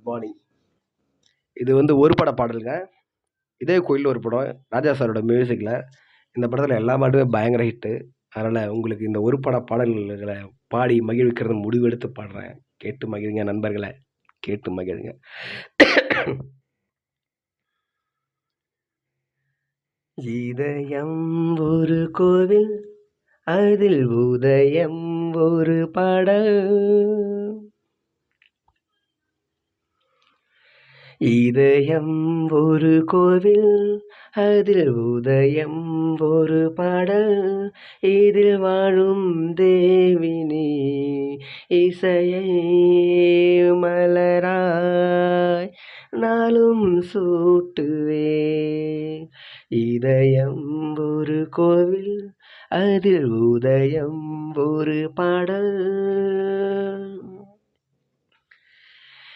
Good morning இது வந்து ஒரு பட பாடலுங்க. இதே கோயில் ஒரு படம் ராஜா சாரோட மியூசிக்கில் இந்த படத்தில் எல்லா பாட்டுமே பயங்கர ஹிட்டு அதனால் உங்களுக்கு இந்த ஒரு பட பாடல்களை பாடி மகிழ்விக்கிறது முடிவெடுத்து பாடுறேன். கேட்டு மகிழுங்க நண்பர்களை. கேட்டு மகிழுங்க. இதயம் ஒரு கோவில் அதில் உதயம் ஒரு படல். இதயம் ஒரு கோவில் அதில் உதயம் ஒரு பாடல். இதில் வாழும் தேவினி இசையை மலராய் நாளும் சூட்டுவே. இதயம் ஒரு கோவில் அதில் உதயம் ஒரு பாடல்.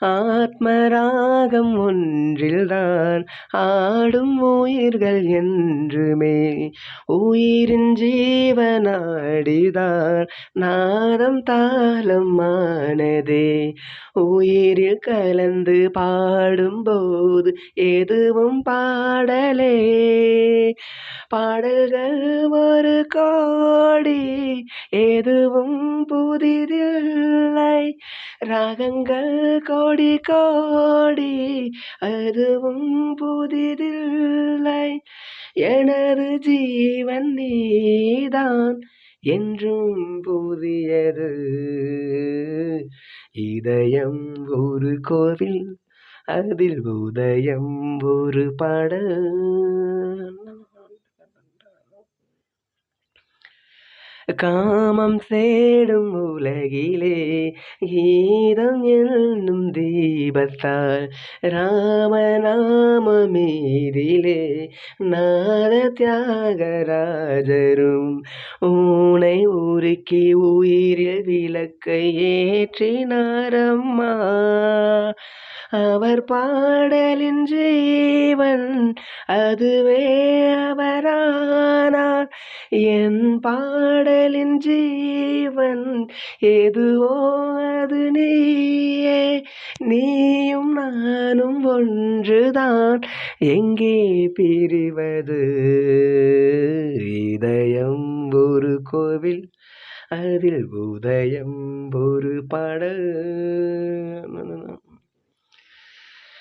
ஆத்மராகம் ஒன்றில்தான் ஆடும் உயிர்கள் என்றுமே. உயிரின் ஜீவனாடிதான் நாதம் தாளமானதே உயிரில் கலந்து பாடும்போது எதுவும் பாடலே. பாடல்கள் ஒரு கோடி எதுவும் புதிதில்லை. ராகங்கள் கோடி கோடி அதுவும் புதிதில்லை. எனது ஜீவன் நீதான் என்றும் புதியது. இதயம் ஒரு கோவில் அதில் உதயம் ஒரு பாடல். காமம் சேடும் உலகிலே கீதம் என்னும் தீபத்தால் ராமநாமமீதிலே நாத தியாகராஜரும் ஊனை உருக்கி உயிரில் விளக்கை ஏற்றினாரம்மா. அவர் பாடலின் ஜீவன் அதுவே அவரானார். என் பாடலின் ஜீவன் எதுவோ அது நீயே. நீயும் நானும் ஒன்றுதான். எங்கே பிரிவது? இதயம் ஒரு கோவில் அதில் உதயம் ஒரு பாடல்.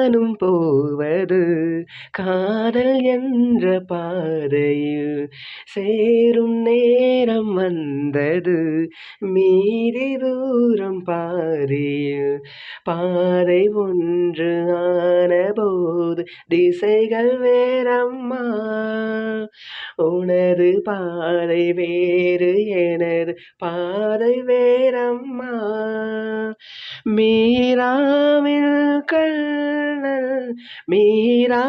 நானும் போவது. காதல் என்ற பாதையில் சேரும் நேரம் வந்தது. மீறி தூரம் பாதையில் பாதை ஒன்று ஆனபோது திசைகள் வேறம்மா. உனது பாதை வேறு எனது பாதை வேறம்மா. மீராவில் கண்ணல் மீராவிடமே.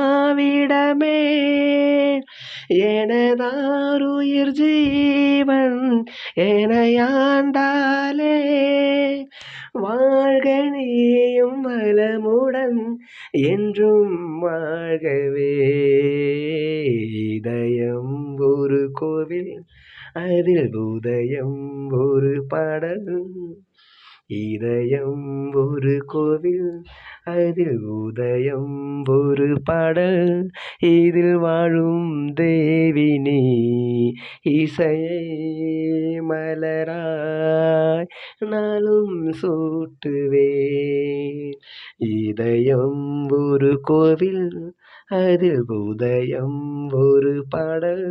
எனதாருயிர் ஜீவன் எனையாண்டாலே. வாழ்க நீயும் வளமுடன் என்றும் வாழ்கவே. இதயம் ஒரு கோவில் அதில் உதயம் ஒரு பாடல். இதயம் ஒரு கோவில் அதில் உதயம் ஒரு பாடல். இதில் வாழும் தேவினி இசையை மலராய் நாளும் சூட்டுவே இதயம் ஒரு கோவில் அதில் உதயம் ஒரு பாடல்.